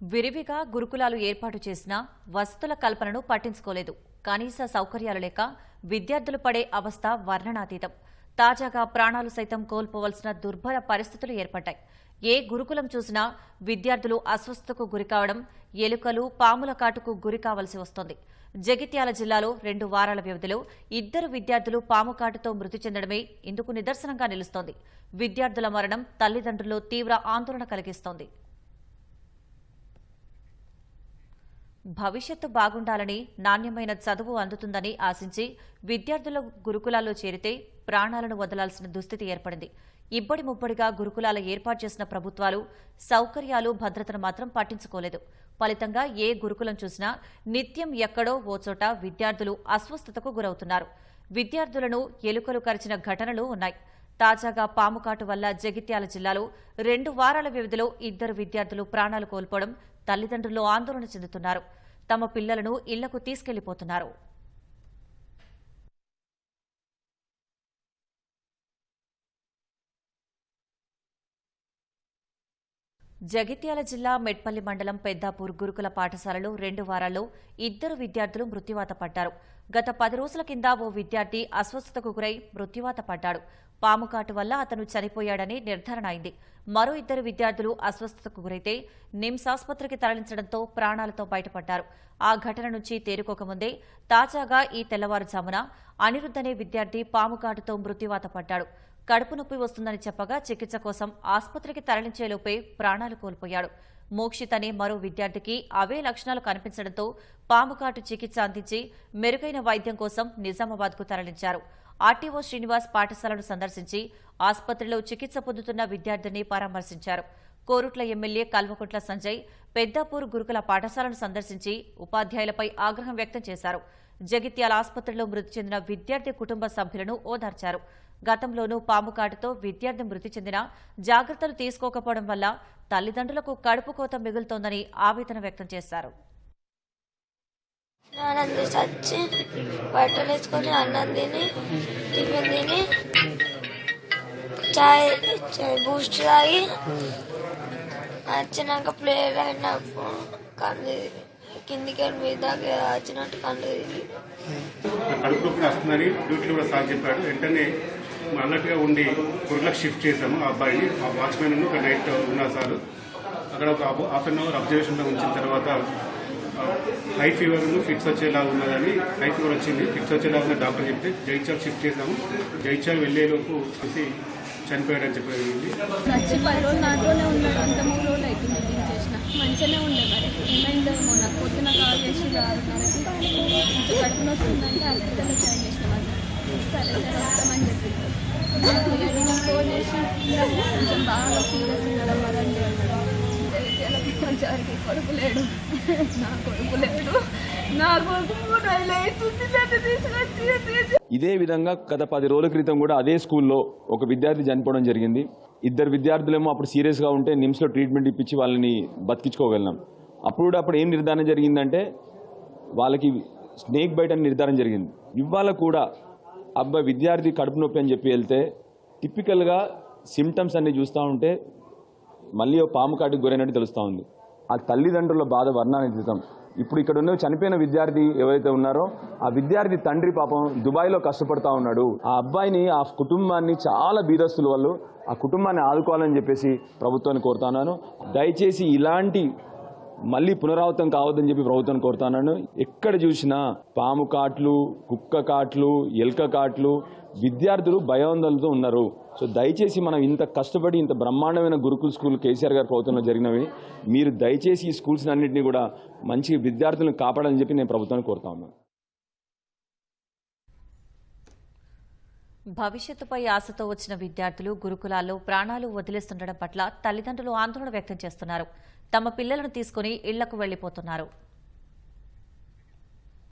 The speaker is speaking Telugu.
విరివిగా గురుకులాలు ఏర్పాటు చేసినా వసతుల కల్పనను పట్టించుకోలేదు. కనీస సౌకర్యాలు లేక విద్యార్థులు పడే అవస్థ వర్ణనాతీతం. తాజాగా ప్రాణాలు సైతం కోల్పోవలసిన దుర్భర పరిస్థితులు ఏర్పడ్డాయి. ఏ గురుకులం చూసినా విద్యార్థులు అస్వస్థతకు గురికావడం ఎలుకలు పాముల కాటుకు గురికావలసి వస్తోంది. జగిత్యాల జిల్లాలో రెండు వారాల వ్యవధిలో ఇద్దరు విద్యార్థులు పాము కాటుతో మృతి చెందడమే ఇందుకు నిదర్శనంగా నిలుస్తోంది. విద్యార్థుల మరణం తల్లిదండ్రుల్లో తీవ్ర ఆందోళన కలిగిస్తోంది. భవిష్యత్తు బాగుండాలని నాణ్యమైన చదువు అందుతుందని ఆశించి విద్యార్థుల గురుకులాల్లో చేరితే ప్రాణాలను వదలాల్సిన దుస్థితి ఏర్పడింది. ఇబ్బడి ముబ్బడిగా గురుకులాల ఏర్పాటు చేసిన ప్రభుత్వాలు సౌకర్యాలు భద్రతను మాత్రం పట్టించుకోలేదు. ఫలితంగా ఏ గురుకులం చూసినా నిత్యం ఎక్కడో ఓ చోట విద్యార్థులు అస్వస్థతకు గురవుతున్నారు. విద్యార్థులను ఎలుకలు కరిచిన ఘటనలు ఉన్నాయి. తాజాగా పాముకాటు వల్ల జగిత్యాల జిల్లాలో రెండు వారాల వ్యవధిలో ఇద్దరు విద్యార్థులు ప్రాణాలు కోల్పోవడం తల్లిదండ్రులు ఆందోళన చెందుతున్నారు. తమ పిల్లలను ఇళ్ళకు తీసుకెళ్ళిపోతున్నారు. జగిత్యాల జిల్లా మెట్పల్లి మండలం పెద్దాపూర్ గురుకుల పాఠశాలలో రెండు వారాల్లో ఇద్దరు విద్యార్థులు మృత్యువాత పడ్డారు. గత పది రోజుల కింద ఓ విద్యార్థి అస్వస్థతకు గురై మృత్యువాత పడ్డాడు. పాము కాటు వల్ల అతను చనిపోయాడని నిర్ధారణ అయింది. మరో ఇద్దరు విద్యార్థులు అస్వస్థతకు గురైతే నిమ్స్ ఆసుపత్రికి తరలించడంతో ప్రాణాలతో బయటపడ్డారు. ఆ ఘటన నుంచి తేరుకోకముందే తాజాగా ఈ తెల్లవారుజామున అనిరుద్ధ్ అనే విద్యార్థి పాము కాటుతో మృత్యువాత పడ్డాడు. కడుపు నొప్పి వస్తుందని చెప్పగా చికిత్స కోసం ఆసుపత్రికి తరలించేలోపే ప్రాణాలు కోల్పోయాడు. మోక్షిత్ అనే మరో విద్యార్థికి అవే లక్షణాలు కనిపించడంతో పాముకాటు చికిత్స అందించి మెరుగైన వైద్యం కోసం నిజామాబాద్కు తరలించారు. ఆర్టీఓ శ్రీనివాస్ పాఠశాలను సందర్శించి ఆసుపత్రిలో చికిత్స పొందుతున్న విద్యార్థిని పరామర్శించారు. కోరుట్ల ఎమ్మెల్యే కల్వకుంట్ల సంజయ్ పెద్దాపూర్ గురుకుల పాఠశాలను సందర్శించి ఉపాధ్యాయులపై ఆగ్రహం వ్యక్తం చేశారు. జగిత్యాల ఆసుపత్రిలో మృతి చెందిన విద్యార్థి కుటుంబ సభ్యులను ఓదార్చారు. గతంలోనూ పాము కాటుతో విద్యార్థి మృతి చెందిన జాగ్రత్తలు తీసుకోకపోవడం వల్ల తల్లిదండ్రులకు కడుపు కోత మిగులుతోందని ఆవేదన వ్యక్తం చేశారు. బట్టలు వేసుకొని అన్నం తిని టిఫిన్ తిని చాయ్ చాయ్ బూస్ట్ తాగి వచ్చినాక ప్లేట్ అయిన కళ్ళు కిందికి వెళ్ళి మీద వచ్చినట్టు కళ్ళు కడుపు నొప్పి వస్తుందని డ్యూటీలో కూడా సార్ చెప్పాడు వెంటనే అన్నట్టుగా ఉండి గుర్లకు షిఫ్ట్ చేశాము. ఆ అబ్బాయిని ఆ వాచ్మెన్ ఒక నైట్ ఉన్నారు సార్ అక్కడ ఒక హాఫ్ అన్ అవర్ అబ్జర్వేషన్లో ఉంచిన తర్వాత హై ఫీవర్ ఫిక్స్ వచ్చేలా ఉన్నదని హై ఫీవర్ వచ్చింది ఫిక్స్ వచ్చేలా ఉన్న డాక్టర్ చెప్తే జైచార్ షిఫ్ట్ చేసాము జైచార్ వెళ్ళేలోపు చూసి చనిపోయాడని చెప్పేది వచ్చి పది రోజులు నాతోనే ఉన్నాడు. అంత మూడు రోజులు అవుతుంది నేను చేసిన. మంచిగానే ఉండే మరి. ఏమైందో మొన్న పొద్దున కాల్ చేసి రాదున్నరకి కొంచెం వస్తుందంటే హాస్పిటల్లో జాయిన్ చేసిన వాళ్ళు. సరే సరే వస్తామని చెప్పింది ఫోన్ చేసి కొంచెం బాగా సీరియస్ ఉండడం వదండి కొడుకు లేడు నా కొడుకు లేడు నా కొడుకు ఇదే విధంగా గత పది రోజుల క్రితం కూడా అదే స్కూల్లో ఒక విద్యార్థి చనిపోవడం జరిగింది. ఇద్దరు విద్యార్థులేమో అప్పుడు సీరియస్గా ఉంటే నిమ్స్లో ట్రీట్మెంట్ ఇప్పించి వాళ్ళని బతికించుకోగలిగినాం అప్పుడు అప్పుడు ఏం నిర్ధారణ జరిగిందంటే వాళ్ళకి స్నేక్ బైట్ అని నిర్ధారణ జరిగింది. ఇవాళ కూడా అబ్బాయి విద్యార్థి కడుపు నొప్పి అని చెప్పి వెళ్తే టిపికల్గా సిమ్టమ్స్ అన్నీ చూస్తూ ఉంటే మళ్ళీ ఓ పాము కాటికి గురైనట్టు తెలుస్తూ ఉంది. ఆ తల్లిదండ్రుల బాధ వర్ణాతీతం ఇప్పుడు ఇక్కడ ఉన్న చనిపోయిన విద్యార్థి ఎవరైతే ఉన్నారో ఆ విద్యార్థి తండ్రి పాపం దుబాయ్లో కష్టపడతా ఉన్నాడు. ఆ అబ్బాయిని ఆ కుటుంబాన్ని చాలా బీదస్తుల వాళ్ళు ఆ కుటుంబాన్ని ఆదుకోవాలని చెప్పేసి ప్రభుత్వాన్ని కోరుతున్నాను దయచేసి ఇలాంటి మళ్ళీ పునరావృతం కావద్దని చెప్పి ప్రభుత్వం కోరుతున్నాను. ఎక్కడ చూసినా పాము కాట్లు కుక్క కాట్లు ఎలుక కాట్లు విద్యార్థులు భయాందోళనతో ఉన్నారు. సో దయచేసి మనం ఇంత కష్టపడి ఇంత బ్రహ్మాండమైన గురుకుల స్కూల్ కేసీఆర్ గారి ప్రభుత్వంలో జరిగినవి మీరు దయచేసి ఈ స్కూల్స్ అన్నింటినీ కూడా మంచి విద్యార్థులను కాపాడాలని చెప్పి నేను ప్రభుత్వాన్ని కోరుతా ఉన్నాను. భవిష్యత్తుపై ఆశతో వచ్చిన విద్యార్థులు గురుకులాల్లో ప్రాణాలు వదిలేస్తుండడం పట్ల తల్లిదండ్రులు ఆందోళన వ్యక్తం చేస్తున్నారు. తమ పిల్లలను తీసుకుని ఇళ్ళకు వెళ్ళిపోతున్నారు